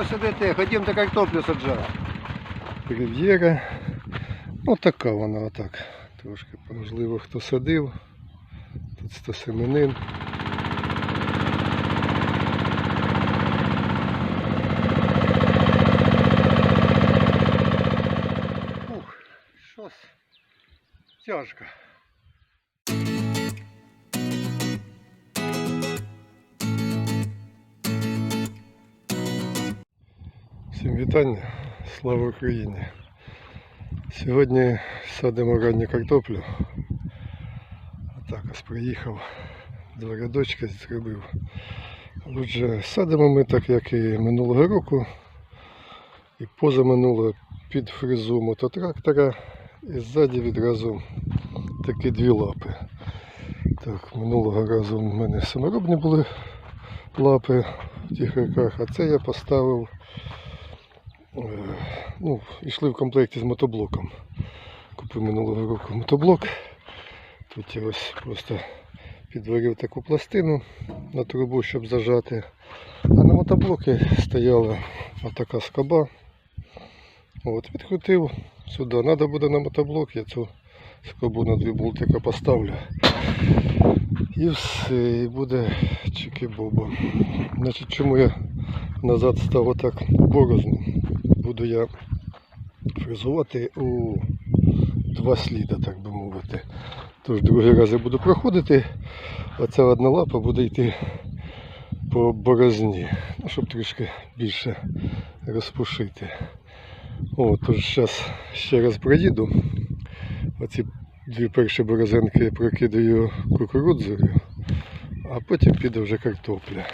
Що сидите? Ходімте картоплю саджати. Рив'єра. Ну така вона отак. Трошки, можливо, хто садив. Тут стосеменин. Ух, щось тяжко. Вітання, слава Україні! Сьогодні садимо ранню картоплю. Отак ось приїхав, два рядочки зробив. Отже, садимо ми так, як і минулого року, і позаминулого під фрезу мототрактора, і ззаді відразу такі дві лапи. Так, минулого разу в мене саморобні були лапи в тих роках, а це я поставив ну, йшли в комплекті з мотоблоком. Купив минулого року мотоблок. Тут я ось просто підварив таку пластину на трубу, щоб зажати. А на мотоблокі стояла отака скоба. От, відкрутив сюди. Треба буде на мотоблок, я цю скобу на дві болтика поставлю. І все, і буде чики-боба. Чому я назад став отак борозну? Буду я фрезувати у два сліда, так би мовити. Тож другий раз я буду проходити, а ця одна лапа буде йти по борозні, ну, щоб трішки більше розпушити. О, тож зараз ще раз проїду. Оці дві перші борозенки прокидаю кукурудзою, а потім піде вже картопля.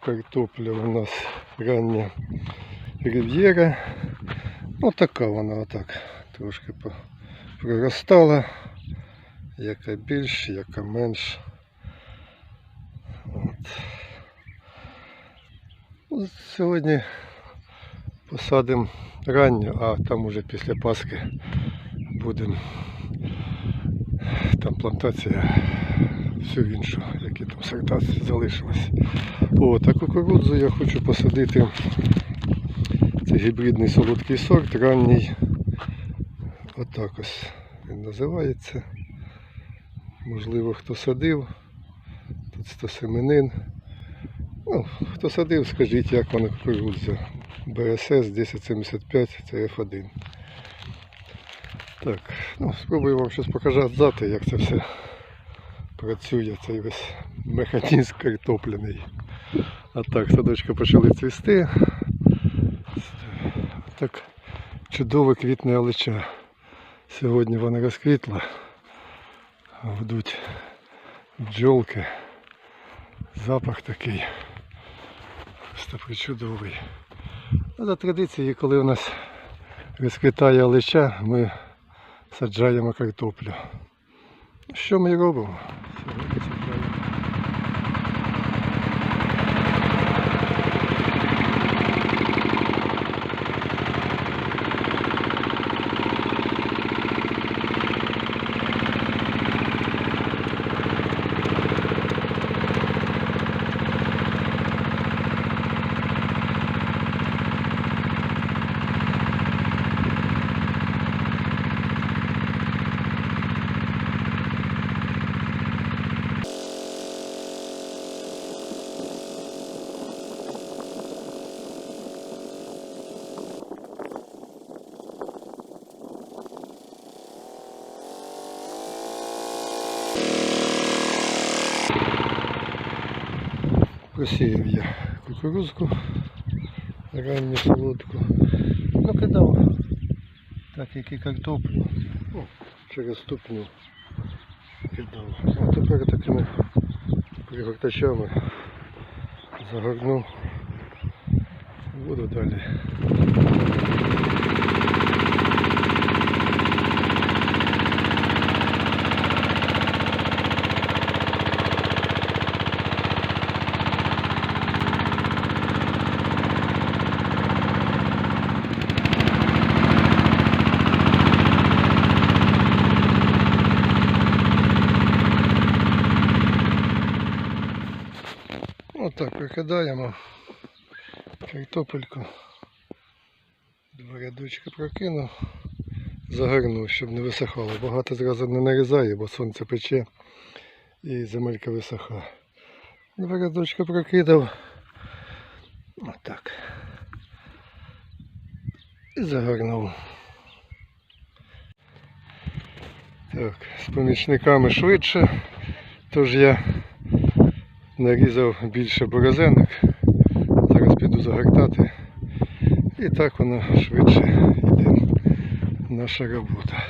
Картопля у нас рання Рив'єра. Ну така вона отак. Трошки проростала. Яка більш, яка менш. От. Сьогодні посадимо ранню, а там уже після Пасхи будемо там плантація всю іншу, які там сорта залишились. От, а кукурудзу я хочу посадити. Це гібридний солодкий сорт, ранній. Отак ось він називається. Можливо, хто садив. Тут стосеменин. Ну, хто садив, скажіть, як вона кукурудза. БСС 1075, це F1. Так, ну, спробую вам щось показати, як це все працює, цей весь механізм картопляний. А так, садочки почали цвісти. Так чудово квітне алича. Сьогодні вона розквітла. Вдуть бджолки. Запах такий. Просто причудовий. А за традицією, коли у нас розквітає алича, ми саджаємо картоплю. Що ми робимо? Сьогодні саджаємо. Посіяв я кукурузку ранню солодку. Ну. Так як і картоплю. Ну, через ступню кидав. А тепер такими пригортачами загорнув. Буду далі. Отак прикидаємо. Картопельку. Два рядочки прокинув. Загорнув, щоб не висихало. Багато зразу не нарізаю, бо сонце пече і земелька висоха. Два рядочки прокидав. Отак. І загорнув. Так, з помічниками швидше. Тож я нарізав більше борозенок. Зараз піду загортати. І так воно швидше йде наша робота.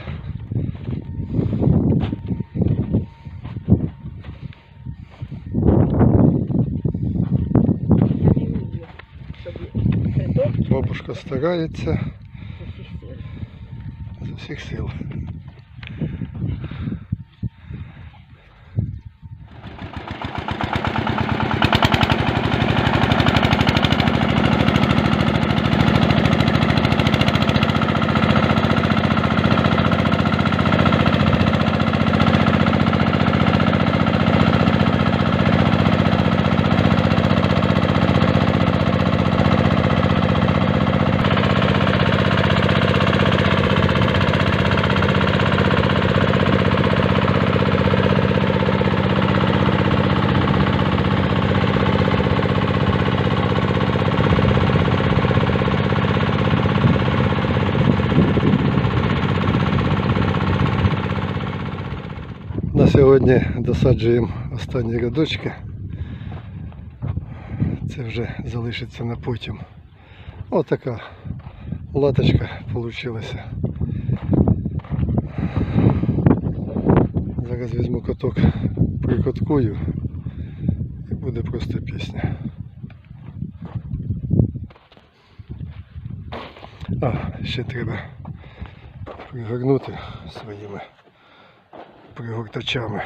Бабушка старається з усіх сил. Сьогодні досаджуємо останні рядочки. Це вже залишиться на потім. Отака латочка вийшла. Зараз візьму каток, прикоткую і буде просто пісня. А, ще треба пригорнути своїми пригортачами.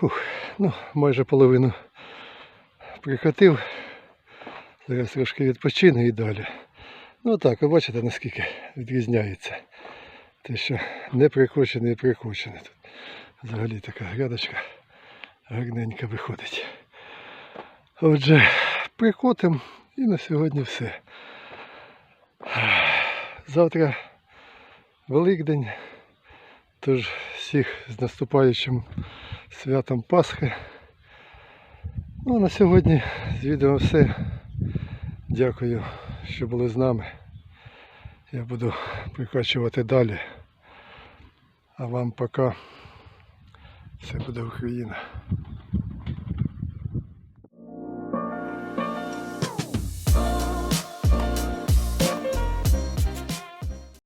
Фух, ну, майже половину прикатив. Зараз трошки відпочину і далі. Ну так, ви бачите наскільки відрізняється. Те, що не прикочене і прикочене. Тут взагалі така грядочка гарненька виходить. Отже, прикотим і на сьогодні все. Завтра Великдень. Тож всіх з наступаючим святом Пасхи. Ну, а на сьогодні з відео все. Дякую, що були з нами. Я буду прикачувати далі. А вам пока. Все буде Україна.